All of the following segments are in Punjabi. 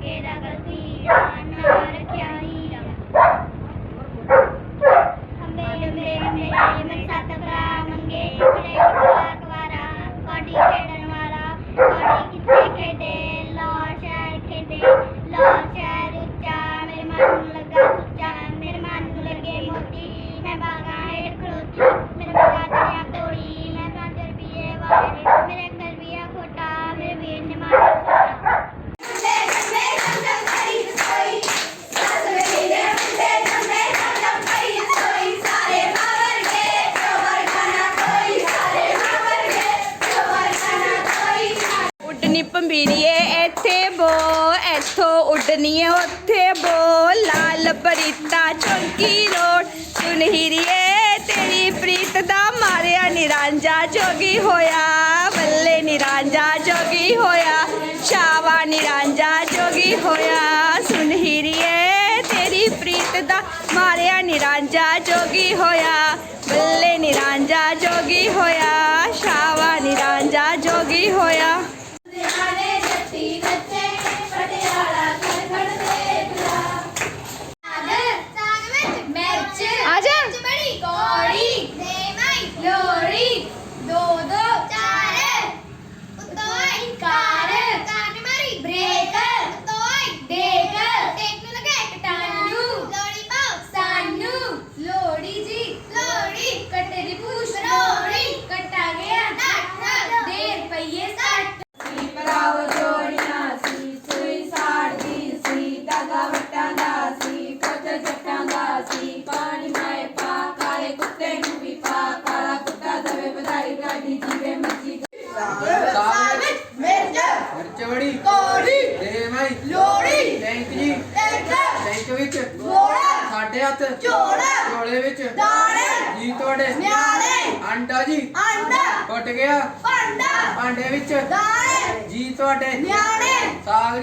ਕੇ ਰਗਲ ਪੀੜਾ ਨਾ ਰੱਖਿਆ ਹੀਰਾ ਅੰਬੇ ਅੰਬੇ ਅੰਬੇ ਮੇਰੇ ਸੱਤ ਭਰਾ ਮੰਗੇ ਮੇਰੇ ਉੱਡਣੀ ਪੰਬੀਰੀਏ ਇੱਥੇ ਬੋ ਇੱਥੋਂ ਉੱਡਣੀ ਏ, ਉੱਥੇ ਬੋ ਲਾਲ ਪ੍ਰੀਤਾ ਚੌਂਕੀ ਰੋਡ ਸੁਨਹਿਰੀਏ ਤੇਰੀ ਪ੍ਰੀਤ ਦਾ ਮਾਰਿਆ ਨਿਰਾਂਜਾ ਜੋਗੀ ਹੋਇਆ। ਬੱਲੇ ਨਿਰਾਂਜਾ ਜੋਗੀ ਹੋਇਆ ਸ਼ਾਵਾ ਨਿਰਾਂਜਾ ਜੋਗੀ ਹੋਇਆ। ਸੁਨਹਿਰੀਏ ਤੇਰੀ ਪ੍ਰੀਤ ਦਾ ਮਾਰਿਆ ਨਿਰਾਂਜਾ ਜੋਗੀ ਹੋਇਆ। ਬੱਲੇ ਨਿਰਾਂਜਾ ਜੋਗੀ ਹੋਇਆ ਸ਼ਾਵਾ ਨਿਰਾਂਜਾ ਜੀ। ਵਿੱਚ। ਸਾਡੇ ਹੱਥ। ਝੋਲਾ ਵਿੱਚ। ਜੀ ਤੁਹਾਡੇ। ਨਿਆਣੇ। ਅੰਡਾ ਜੀ। ਫੁੱਟ ਗਿਆ। ਭਾਂਡਾ। ਭਾਂਡੇ ਵਿੱਚ। ਜੀ ਤੁਹਾਡੇ। ਨਿਆਣੇ। ਸਾਗ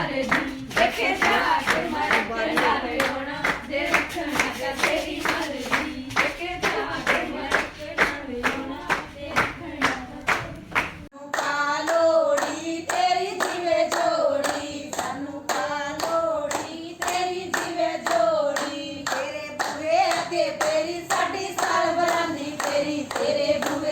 ਕੇ ਤੇਰੀ ਸਾਡੀ ਸਾਲ ਬਰਾਂਦੀ ਤੇਰੀ ਤੇਰੇ ਬੂਵੇ